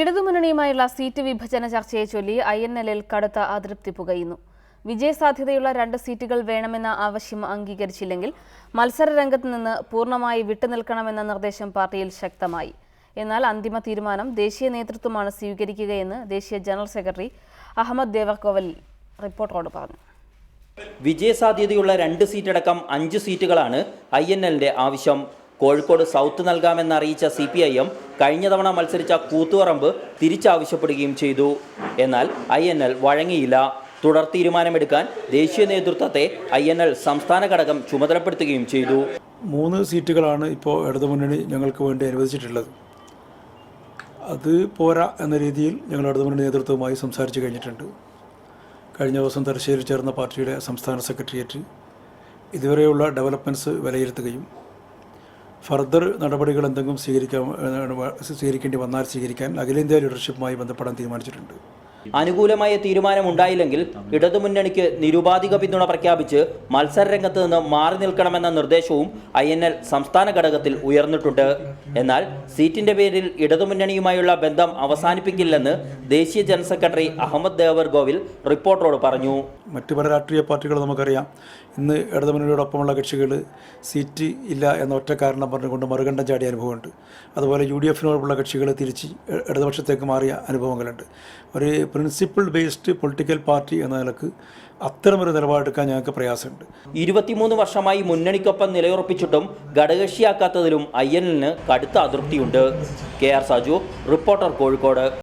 ഇടതുമുന്നണിയുമായുള്ള seat വിഭജന ചർച്ചയെ ചൊല്ലി ഐ എൻ എല്ലിൽ കടുത്ത അതൃപ്തി പുകയുന്നു. വിജയസാധ്യതയുള്ള രണ്ട് സീറ്റുകൾ വേണമെന്ന ആവശ്യം അംഗീകരിച്ചില്ലെങ്കിൽ മത്സര രംഗത്ത് നിന്ന് പൂർണമായി വിട്ടുനിൽക്കണമെന്ന നിർദ്ദേശം പാർട്ടിയിൽ ശക്തമായി. എന്നാൽ അന്തിമ തീരുമാനം ദേശീയ നേതൃത്വമാണ് സ്വീകരിക്കുകയെന്ന് ദേശീയ ജനറൽ സെക്രട്ടറി അഹമ്മദ് ദേവർകോവൽ റിപ്പോർട്ടറോട് പറഞ്ഞു. വിജയസാധ്യതയുള്ള രണ്ട് സീറ്റടക്കം അഞ്ച് സീറ്റുകളാണ് ഐ ആവശ്യം. കോഴിക്കോട് സൗത്ത് നൽകാമെന്ന് അറിയിച്ച സി പി ഐ എം കഴിഞ്ഞ തവണ മത്സരിച്ച കൂത്തുപറമ്പ് തിരിച്ചാവശ്യപ്പെടുകയും ചെയ്തു. എന്നാൽ ഐ എൻ എൽ വഴങ്ങിയില്ല. തുടർ തീരുമാനമെടുക്കാൻ ദേശീയ നേതൃത്വത്തെ ഐ എൻ എൽ സംസ്ഥാന ഘടകം ചുമതലപ്പെടുത്തുകയും ചെയ്തു. മൂന്ന് സീറ്റുകളാണ് ഇപ്പോൾ ഇടതുമുന്നണി ഞങ്ങൾക്ക് വേണ്ടി അനുവദിച്ചിട്ടുള്ളത്. അത് പോരാ എന്ന രീതിയിൽ ഞങ്ങൾ ഇടതുമുന്നണി നേതൃത്വവുമായി സംസാരിച്ചു കഴിഞ്ഞിട്ടുണ്ട്. കഴിഞ്ഞ ദിവസം തലശ്ശേരി ചേർന്ന പാർട്ടിയുടെ സംസ്ഥാന സെക്രട്ടേറിയറ്റ് ഇതുവരെയുള്ള ഡെവലപ്മെന്റ്സ് വിലയിരുത്തുകയും ഫർദർ നടപടികൾ എന്തെങ്കിലും സ്വീകരിക്കാൻ സ്വീകരിക്കേണ്ടി വന്നാൽ സ്വീകരിക്കാൻ അഖിലേന്ത്യാ ലീഡർഷിപ്പുമായി ബന്ധപ്പെടാൻ തീരുമാനിച്ചിട്ടുണ്ട്. അനുകൂലമായ തീരുമാനമുണ്ടായില്ലെങ്കിൽ ഇടതുമുന്നണിക്ക് നിരുപാധിക പിന്തുണ പ്രഖ്യാപിച്ച് മത്സര രംഗത്ത് നിന്ന് മാറി നിൽക്കണമെന്ന നിർദ്ദേശവും ഐ സംസ്ഥാന ഘടകത്തിൽ ഉയർന്നിട്ടുണ്ട്. എന്നാൽ സീറ്റിന്റെ പേരിൽ ഇടതുമുന്നണിയുമായുള്ള ബന്ധം അവസാനിപ്പിക്കില്ലെന്ന് ദേശീയ general secretary Ahammad Devarkovil റിപ്പോർട്ടറോട് പറഞ്ഞു. മറ്റു പല രാഷ്ട്രീയ പാർട്ടികൾ നമുക്കറിയാം. ഇന്ന് ഇടതുമുന്നണിയോടൊപ്പമുള്ള കക്ഷികൾ സീറ്റ് ഇല്ല എന്ന ഒറ്റ കാരണം പറഞ്ഞുകൊണ്ട് മറുകണ്ഠം ചാടിയ അനുഭവമുണ്ട്. അതുപോലെ യു ഡി എഫിനോടുള്ള കക്ഷികൾ തിരിച്ച് ഇടതുപക്ഷത്തേക്ക് മാറിയ അനുഭവങ്ങളുണ്ട്. ഒരു പ്രിൻസിപ്പിൾ ബേസ്ഡ് പൊളിറ്റിക്കൽ പാർട്ടി എന്ന നിലയ്ക്ക് അത്തരമൊരു നിലപാടെടുക്കാൻ ഞങ്ങൾക്ക് പ്രയാസമുണ്ട്. ഇരുപത്തിമൂന്ന് വർഷമായി മുന്നണിക്കൊപ്പം നിലയുറപ്പിച്ചിട്ടും ഘടകകക്ഷിയാക്കാത്തതിലും എല്ലിന് കടുത്ത അതൃപ്തിയുണ്ട്. K R Saju reporter Kozhikode.